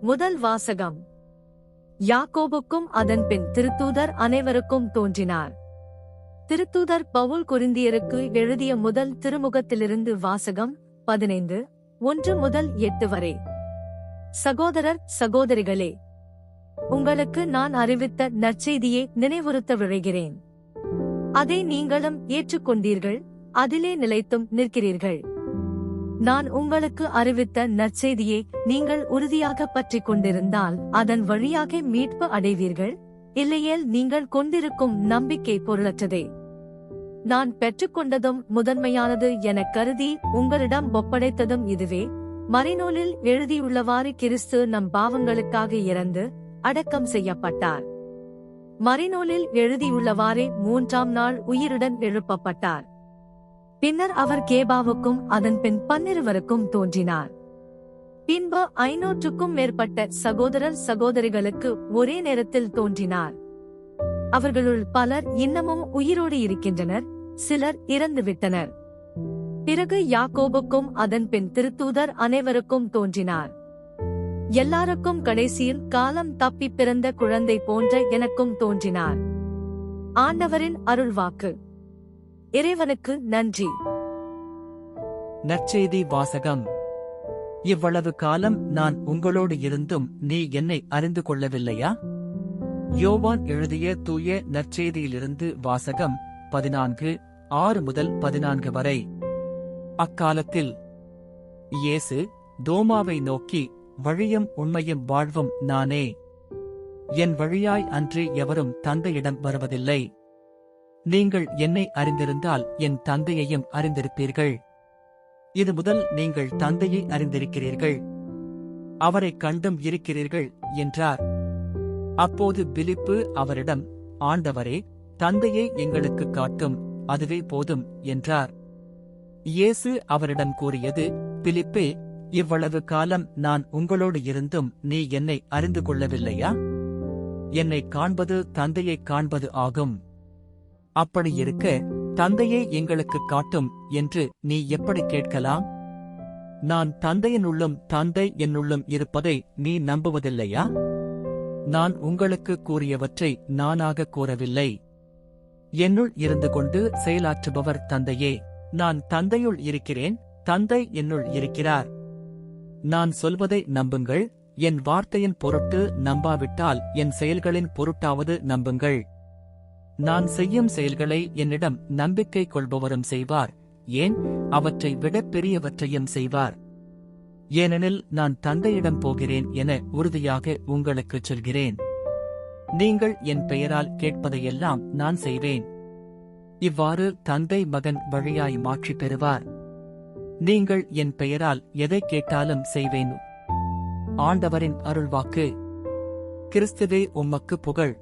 முதல் வாசகம். யாக்கோபுக்கும் அதன்பின் திருத்தூதர் அனைவருக்கும் தோன்றினார். திருத்தூதர் பவுல் குருந்தியருக்கு எழுதிய முதல் திருமுகத்திலிருந்து வாசகம் பதினைந்து ஒன்று முதல் எட்டு வரை. சகோதரர் சகோதரிகளே உங்களுக்கு நான் அறிவித்த நற்செய்தியை நினைவுறுத்த விழைகிறேன். அதை நீங்களும் ஏற்றுக்கொண்டீர்கள் அதிலே நிலைத்தும் நிற்கிறீர்கள். நான் உங்களுக்கு அறிவித்த நற்செய்தியை நீங்கள் உறுதியாக பற்றிக் கொண்டிருந்தால் அதன் வழியாக மீட்பு அடைவீர்கள் இல்லையேல் நீங்கள் கொண்டிருக்கும் நம்பிக்கை பொருளற்றதே. நான் பெற்றுக்கொண்டதும் முதன்மையானது எனக் கருதி உங்களிடம் ஒப்படைத்ததும் இதுவே. மறைநூலில் எழுதியுள்ளவாறு கிறிஸ்து நம் பாவங்களுக்காக இறந்து அடக்கம் செய்யப்பட்டார். மரினோலில் எழுதியுள்ளவாறே மூன்றாம் நாள் உயிருடன் எழுப்பப்பட்டார். பின்னர் அவர் கேபாவுக்கும் அதன் பின் பன்னிருவருக்கும் தோன்றினார். பின்பு ஐநூற்றுக்கும் மேற்பட்ட சகோதரர் சகோதரிகளுக்கு ஒரே நேரத்தில் தோன்றினார். அவர்களுள் பலர் இன்னமும் உயிரோடு இருக்கின்றனர் சிலர் இறந்துவிட்டனர். பிறகு யாக்கோபுக்கும் அதன் பின் திருத்தூதர் அனைவருக்கும் தோன்றினார். எல்லாருக்கும் கடைசியில் காலம் தப்பி பிறந்த குழந்தை போன்ற எனக்கும் தோன்றினார். ஆண்டவரின் அருள்வாக்கு. இறைவனுக்கு நன்றி. நற்செய்தி வாசகம். இவ்வளவு காலம் நான் உங்களோடு இருந்தும் நீ என்னை அறிந்து கொள்ளவில்லையா? யோவான் எழுதிய தூய நற்செய்தியிலிருந்து வாசகம் பதினான்கு ஆறு முதல் பதினான்கு வரை. அக்காலத்தில் இயேசு தோமாவை நோக்கி வழியும் உண்மையும் வாழ்வும் நானே. என் வழியாய் அன்றி எவரும் தந்தையிடம் வருவதில்லை. நீங்கள் என்னை அறிந்திருந்தால் என் தந்தையையும் அறிந்திருப்பீர்கள். இது முதல் நீங்கள் தந்தையை அறிந்திருக்கிறீர்கள். அவரை கண்டும் இருக்கிறீர்கள் என்றார். அப்போது பிலிப்பு அவரிடம் ஆண்டவரே தந்தையை எங்களுக்கு காட்டும் அதுவே போதும் என்றார். இயேசு அவரிடம் கூறியது பிலிப்பே இவ்வளவு காலம் நான் உங்களோடு இருந்தும் நீ என்னை அறிந்து கொள்ளவில்லையா? என்னை காண்பது தந்தையைக் காண்பது ஆகும். அப்படி இருக்க தந்தையை எங்களுக்கு காட்டும் என்று நீ எப்படி கேட்கலாம்? நான் தந்தையினுள்ளும் தந்தை என்னுள்ளும் இருப்பதை நீ நம்புவதில்லையா? நான் உங்களுக்கு கூறியவற்றை நானாக கூறவில்லை. என்னுள் இருந்து கொண்டு செயலாற்றுபவர் தந்தையே. நான் தந்தையுள் இருக்கிறேன் தந்தை என்னுள் இருக்கிறார். நான் சொல்வதை நம்புங்கள் என் வார்த்தையின் பொருட்டு நம்பாவிட்டால் என் செயல்களின் பொருட்டாவது நம்புங்கள். நான் செய்யும் செயல்களை என்னிடம் நம்பிக்கை கொள்பவரும் செய்வார் ஏன்? அவற்றை விட பெரியவற்றையும் செய்வார். ஏனெனில் நான் தந்தையிடம் போகிறேன் என உறுதியாக உங்களுக்குச் சொல்கிறேன். நீங்கள் என் பெயரால் கேட்பதையெல்லாம் நான் செய்வேன். இவ்வாறு தந்தை மகன் வழியாய் மாற்றி பெறுவார். நீங்கள் என் பெயரால் எதை கேட்டாலும் செய்வேன். ஆண்டவரின் அருள்வாக்கு. கிறிஸ்துவே உம்மக்கு புகழ்.